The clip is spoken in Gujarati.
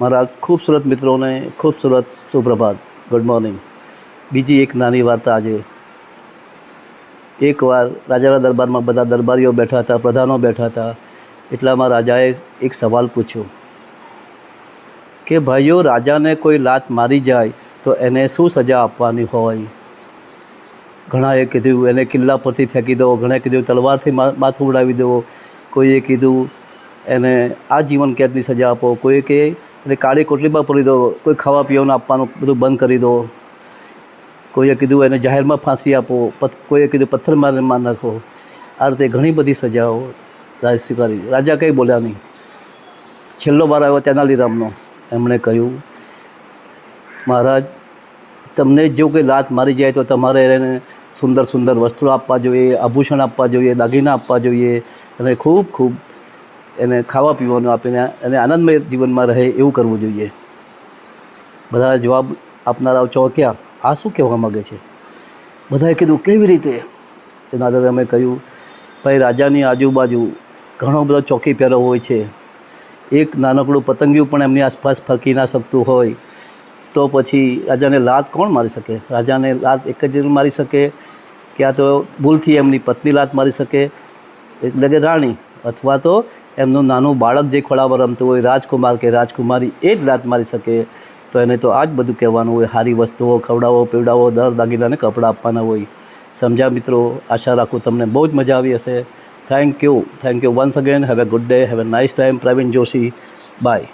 મારા ખૂબસૂરત મિત્રોને ખૂબસૂરત સુપ્રભાત. ગુડ મોર્નિંગ બીજી એક નાની વાર્તા આજે. એકવાર રાજાના દરબારમાં બધા દરબારીઓ બેઠા હતા, પ્રધાનો બેઠા હતા. એટલામાં રાજાએ એક સવાલ પૂછ્યો. કે ભાઈઓ, રાજાને કોઈ લાત મારી જાય તો એને શું સજા આપવાની હોય? ઘણાએ કીધું, એને કિલ્લા પરથી ફેંકી દો. ઘણાએ કીધું, તલવારથી માથું ઉડાવી દો. કોઈએ કીધું, એને આ જીવન કેદની સજા આપો. કોઈએ કે એને કાળી કોટલીમાં પૂરી દો, કોઈ ખાવા પીવાનું આપવાનું બધું બંધ કરી દો. કોઈએ કીધું એને જાહેરમાં ફાંસી આપો કોઈએ કીધું પથ્થર માર નાખો. આ રીતે ઘણી બધી સજાઓ રાજ સ્વીકારી. રાજા કંઈ બોલ્યા નહીં. છેલ્લો વાર આવ્યો તેનાલીરામનો. એમણે કહ્યું, મહારાજ, તમને જો કોઈ લાત મારી જાય તો તમારે એને સુંદર સુંદર વસ્ત્રો આપવા જોઈએ, આભૂષણ આપવા જોઈએ, દાગીના આપવા જોઈએ અને ખૂબ ખૂબ એને ખાવા પીવાનું આપીને એને આનંદમય જીવનમાં રહે એવું કરવું જોઈએ. બધા જવાબ આપનારાઓ ચોંક્યા. આ શું કહેવા માગે છે? બધાએ કીધું, કેવી રીતે? તેના આધારે અમે કહ્યું, ભાઈ, રાજાની આજુબાજુ ઘણો બધો ચોકી પહેરો હોય છે. એક નાનકડું પતંગિયું પણ એમની આસપાસ ફરકી ના શકતું હોય. તો પછી રાજાને લાત કોણ મારી શકે? રાજાને લાત એક જ મારી શકે? કે આ તો ભૂલથી એમની પત્ની લાત મારી શકે? એટલે કે રાણી. અથવા તો એમનું નાનું બાળક જે ખોળામાં રમતું હોય, રાજકુમાર કે રાજકુમારી એ જ લાત મારી શકે, તો એને તો આ જ બધું કહેવાનું હોય. સારી વસ્તુઓ, ખવડાવો, પીવડાવો, દર દાગીનાને કપડાં આપવાના હોય. સમજ્યા મિત્રો, આશા રાખું તમને બહુ જ મજા આવી હશે. Thank you thank you once again have a good day have a nice time Praveen Joshi bye